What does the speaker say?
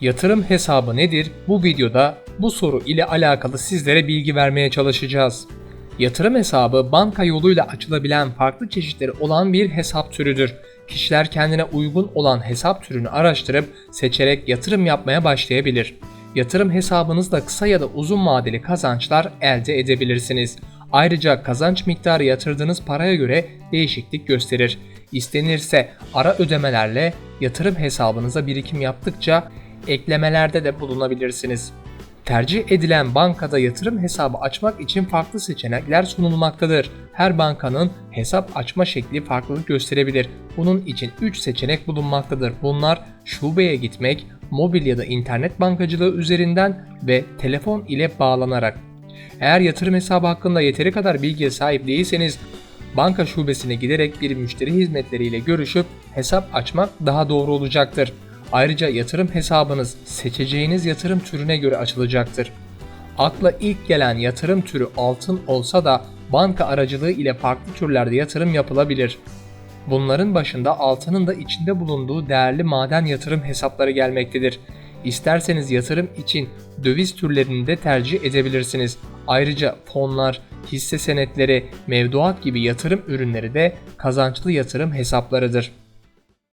Yatırım hesabı nedir? Bu videoda bu soru ile alakalı sizlere bilgi vermeye çalışacağız. Yatırım hesabı banka yoluyla açılabilen farklı çeşitleri olan bir hesap türüdür. Kişiler kendine uygun olan hesap türünü araştırıp seçerek yatırım yapmaya başlayabilir. Yatırım hesabınızda kısa ya da uzun vadeli kazançlar elde edebilirsiniz. Ayrıca kazanç miktarı yatırdığınız paraya göre değişiklik gösterir. İstenirse ara ödemelerle yatırım hesabınıza birikim yaptıkça eklemelerde de bulunabilirsiniz. Tercih edilen bankada yatırım hesabı açmak için farklı seçenekler sunulmaktadır. Her bankanın hesap açma şekli farklılık gösterebilir. Bunun için 3 seçenek bulunmaktadır. Bunlar şubeye gitmek, mobil ya da internet bankacılığı üzerinden ve telefon ile bağlanarak. Eğer yatırım hesabı hakkında yeteri kadar bilgiye sahip değilseniz banka şubesine giderek bir müşteri hizmetleriyle görüşüp hesap açmak daha doğru olacaktır. Ayrıca yatırım hesabınız seçeceğiniz yatırım türüne göre açılacaktır. Akla ilk gelen yatırım türü altın olsa da banka aracılığı ile farklı türlerde yatırım yapılabilir. Bunların başında altının da içinde bulunduğu değerli maden yatırım hesapları gelmektedir. İsterseniz yatırım için döviz türlerini de tercih edebilirsiniz. Ayrıca fonlar, hisse senetleri, mevduat gibi yatırım ürünleri de kazançlı yatırım hesaplarıdır.